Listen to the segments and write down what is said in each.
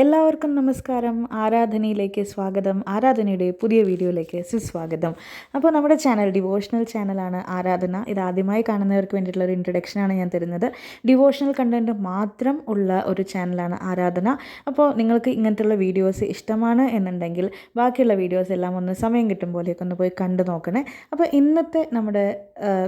എല്ലാവർക്കും നമസ്കാരം. ആരാധനയിലേക്ക് സ്വാഗതം. ആരാധനയുടെ പുതിയ വീഡിയോയിലേക്ക് സുസ്വാഗതം. അപ്പോൾ നമ്മുടെ ചാനൽ ഡിവോഷണൽ ചാനലാണ് ആരാധന. ഇത് ആദ്യമായി കാണുന്നവർക്ക് വേണ്ടിയിട്ടുള്ള ഒരു ഇൻട്രൊഡക്ഷനാണ് ഞാൻ തരുന്നത്. ഡിവോഷണൽ കണ്ടന്റ് മാത്രം ഉള്ള ഒരു ചാനലാണ് ആരാധന. അപ്പോൾ നിങ്ങൾക്ക് ഇങ്ങനത്തുള്ള വീഡിയോസ് ഇഷ്ടമാണ് എന്നുണ്ടെങ്കിൽ ബാക്കിയുള്ള വീഡിയോസ് എല്ലാം ഒന്ന് സമയം കിട്ടും പോലെയൊക്കെ ഒന്ന് പോയി കണ്ടു നോക്കണേ. അപ്പോൾ ഇന്നത്തെ നമ്മുടെ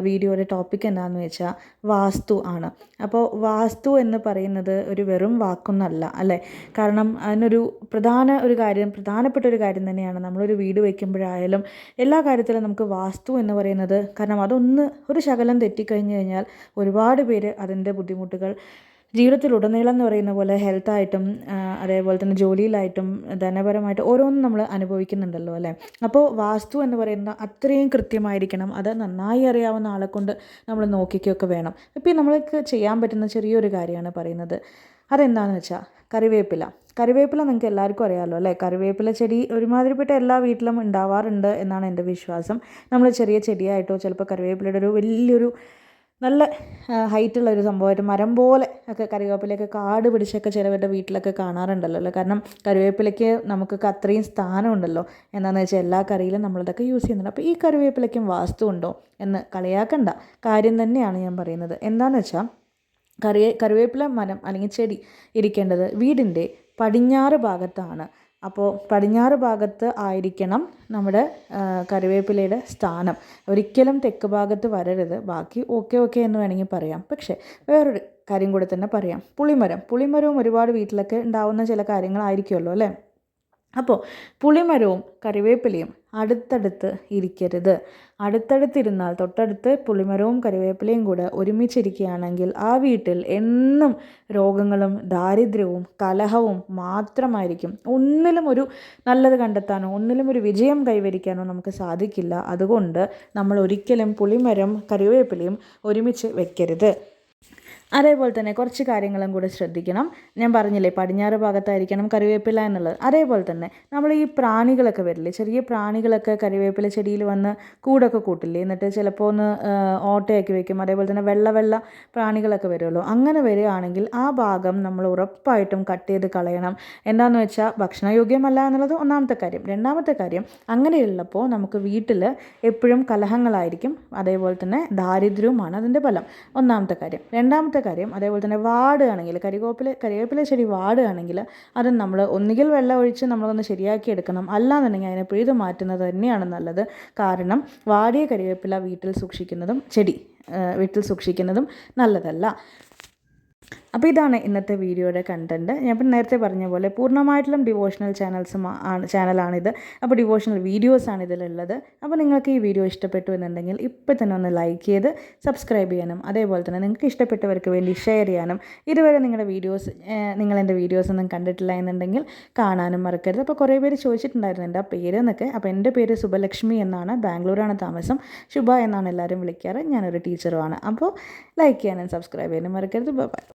വീഡിയോയുടെ ടോപ്പിക് എന്താണെന്ന് വെച്ചാൽ വാസ്തു ആണ്. അപ്പോൾ വാസ്തു എന്ന് പറയുന്നത് ഒരു വെറും വാക്കൊന്നല്ല അല്ലേ? കാരണം അതിനൊരു പ്രധാന ഒരു കാര്യം പ്രധാനപ്പെട്ട ഒരു കാര്യം തന്നെയാണ്. നമ്മളൊരു വീട് വയ്ക്കുമ്പോഴായാലും എല്ലാ കാര്യത്തിലും നമുക്ക് വാസ്തു എന്ന് പറയുന്നത് കാരണം അതൊന്ന് ഒരു ശകലം തെറ്റിക്കഴിഞ്ഞ് കഴിഞ്ഞാൽ ഒരുപാട് പേര് അതിന്റെ ബുദ്ധിമുട്ടുകൾ ജീവിതത്തിലുടനീളം എന്ന് പറയുന്ന പോലെ ഹെൽത്തായിട്ടും അതേപോലെ തന്നെ ജോലിയിലായിട്ടും ധനപരമായിട്ടും ഓരോന്നും നമ്മൾ അനുഭവിക്കുന്നുണ്ടല്ലോ അല്ലേ? അപ്പോൾ വാസ്തു എന്ന് പറയുന്ന അത്രയും കൃത്യമായിരിക്കണം. അത് നന്നായി അറിയാവുന്ന ആളെ കൊണ്ട് നമ്മൾ നോക്കിക്കൊക്കെ വേണം. ഇപ്പോൾ നമ്മൾക്ക് ചെയ്യാൻ പറ്റുന്ന ചെറിയൊരു കാര്യമാണ് പറയുന്നത്. അതെന്താണെന്ന് വെച്ചാൽ കറിവേപ്പില. കറിവേപ്പില നിങ്ങൾക്ക് എല്ലാവർക്കും അറിയാമല്ലോ അല്ലേ? കറിവേപ്പില ചെടി ഒരുമാതിരിപ്പെട്ട എല്ലാ വീട്ടിലും ഉണ്ടാവാറുണ്ട് എന്നാണ് എന്റെ വിശ്വാസം. നമ്മൾ ചെറിയ ചെടിയായിട്ടോ ചിലപ്പോൾ കറിവേപ്പിലയുടെ ഒരു വലിയൊരു നല്ല ഹൈറ്റുള്ള ഒരു സംഭവമായിട്ട് മരം പോലെ ഒക്കെ കറിവേപ്പിലയൊക്കെ കാട് പിടിച്ചൊക്കെ ചിലവരുടെ വീട്ടിലൊക്കെ കാണാറുണ്ടല്ലോ അല്ലേ? കാരണം കറിവേപ്പിലയ്ക്ക് നമുക്കൊക്കെ അത്രയും സ്ഥാനമുണ്ടല്ലോ എന്താണെന്ന് വെച്ചാൽ എല്ലാ കറിയിലും നമ്മളതൊക്കെ യൂസ് ചെയ്യുന്നുണ്ട്. അപ്പോൾ ഈ കറിവേപ്പിലയ്ക്കും വാസ്തു ഉണ്ടോ എന്ന് കളിയാക്കണ്ട. കാര്യം തന്നെയാണ് ഞാൻ പറയുന്നത്. എന്താണെന്ന് വെച്ചാൽ കറി കറിവേപ്പില മരം അല്ലെങ്കിൽ ചെടി ഇരിക്കേണ്ടത് വീടിന്റെ പടിഞ്ഞാറ് ഭാഗത്താണ്. അപ്പോൾ പടിഞ്ഞാറ് ഭാഗത്ത് ആയിരിക്കണം നമ്മുടെ കറിവേപ്പിലയുടെ സ്ഥാനം. ഒരിക്കലും തെക്ക് ഭാഗത്ത് വരരുത്. ബാക്കി ഓക്കെ ഓക്കെ എന്ന് വേണമെങ്കിൽ പറയാം. പക്ഷേ വേറൊരു കാര്യം കൂടെ തന്നെ പറയാം. പുളിമരം. പുളിമരവും ഒരുപാട് വീട്ടിലൊക്കെ ഉണ്ടാവുന്ന ചില കാര്യങ്ങളായിരിക്കുമല്ലോ അല്ലേ? അപ്പോൾ പുളിമരവും കറിവേപ്പിലയും അടുത്തടുത്ത് ഇരിക്കരുത്. അടുത്തടുത്തിരുന്നാൽ തൊട്ടടുത്ത് പുളിമരവും കറിവേപ്പിലയും കൂടെ ഒരുമിച്ചിരിക്കുകയാണെങ്കിൽ ആ വീട്ടിൽ എന്നും രോഗങ്ങളും ദാരിദ്ര്യവും കലഹവും മാത്രമായിരിക്കും. ഒന്നിലും ഒരു നല്ലത് കണ്ടെത്താനോ ഒന്നിലും ഒരു വിജയം കൈവരിക്കാനോ നമുക്ക് സാധിക്കില്ല. അതുകൊണ്ട് നമ്മൾ ഒരിക്കലും പുളിമരം കറിവേപ്പിലയും ഒരുമിച്ച് വെക്കരുത്. അതേപോലെ തന്നെ കുറച്ച് കാര്യങ്ങളും കൂടെ ശ്രദ്ധിക്കണം. ഞാൻ പറഞ്ഞില്ലേ പടിഞ്ഞാറ് ഭാഗത്തായിരിക്കണം കറിവേപ്പില എന്നുള്ളത്. അതേപോലെ തന്നെ നമ്മൾ ഈ പ്രാണികളൊക്കെ വരില്ലേ ചെറിയ പ്രാണികളൊക്കെ കറിവേപ്പില ചെടിയിൽ വന്ന് കൂടൊക്കെ കൂട്ടില്ലേ എന്നിട്ട് ചിലപ്പോൾ ഒന്ന് ഓട്ടയാക്കി വെക്കും. അതേപോലെ തന്നെ വെള്ള വെള്ള പ്രാണികളൊക്കെ വരുമല്ലോ അങ്ങനെ വരികയാണെങ്കിൽ ആ ഭാഗം നമ്മൾ ഉറപ്പായിട്ടും കട്ട് ചെയ്ത് കളയണം. എന്താണെന്ന് വെച്ചാൽ ഭക്ഷണയോഗ്യമല്ല എന്നുള്ളത് ഒന്നാമത്തെ കാര്യം. രണ്ടാമത്തെ കാര്യം അങ്ങനെയുള്ളപ്പോൾ നമുക്ക് വീട്ടിൽ എപ്പോഴും കലഹങ്ങളായിരിക്കും. അതേപോലെ തന്നെ ദാരിദ്ര്യവുമാണ് അതിന്റെ ഫലം. ഒന്നാമത്തെ കാര്യം. രണ്ടാമത്തെ കാര്യം അതേപോലെ തന്നെ വാടുകയാണെങ്കിൽ കരികോപ്പിലെ കരിവേപ്പില ചെടി വാടുകയാണെങ്കിൽ അത് നമ്മൾ ഒന്നുകിൽ വെള്ളം ഒഴിച്ച് നമ്മളൊന്ന് ശരിയാക്കി എടുക്കണം. അല്ലാന്നുണ്ടെങ്കിൽ അതിനെ പിഴുത് മാറ്റുന്നത് തന്നെയാണ് നല്ലത്. കാരണം വാടിയ കരിവേപ്പില വീട്ടിൽ സൂക്ഷിക്കുന്നതും ചെടി വീട്ടിൽ സൂക്ഷിക്കുന്നതും നല്ലതല്ല. അപ്പോൾ ഇതാണ് ഇന്നത്തെ വീഡിയോയുടെ കണ്ടന്റ് ഞാൻ ഇപ്പം നേരത്തെ പറഞ്ഞ പോലെ പൂർണമായിട്ടും ഡിവോഷണൽ ചാനൽസ് ആണ് ചാനലാണിത് അപ്പോൾ ഡിവോഷണൽ വീഡിയോസാണ് ഇതിലുള്ളത്. അപ്പോൾ നിങ്ങൾക്ക് ഈ വീഡിയോ ഇഷ്ടപ്പെട്ടു എന്നുണ്ടെങ്കിൽ ഇപ്പോൾ തന്നെ ഒന്ന് ലൈക്ക് ചെയ്ത് സബ്സ്ക്രൈബ് ചെയ്യാനും അതേപോലെ തന്നെ നിങ്ങൾക്ക് ഇഷ്ടപ്പെട്ടവർക്ക് വേണ്ടി ഷെയർ ചെയ്യാനും ഇതുവരെ നിങ്ങളുടെ വീഡിയോസ് നിങ്ങൾ എന്റെ വീഡിയോസ് ഒന്നും കണ്ടിട്ടില്ല എന്നുണ്ടെങ്കിൽ കാണാനും മറക്കരുത്. അപ്പോൾ കുറേ പേര് ചോദിച്ചിട്ടുണ്ടായിരുന്നു എന്റെ ആ പേര് എന്നൊക്കെ. അപ്പോൾ എന്റെ പേര് സുബലക്ഷ്മി എന്നാണ്. ബാംഗ്ലൂരാണ് താമസം. ശുഭ എന്നാണ് എല്ലാവരും വിളിക്കാറ്. ഞാനൊരു ടീച്ചറുമാണ് അപ്പോൾ ലൈക്ക് ചെയ്യാനും സബ്സ്ക്രൈബ് ചെയ്യാനും മറക്കരുത്. ബൈ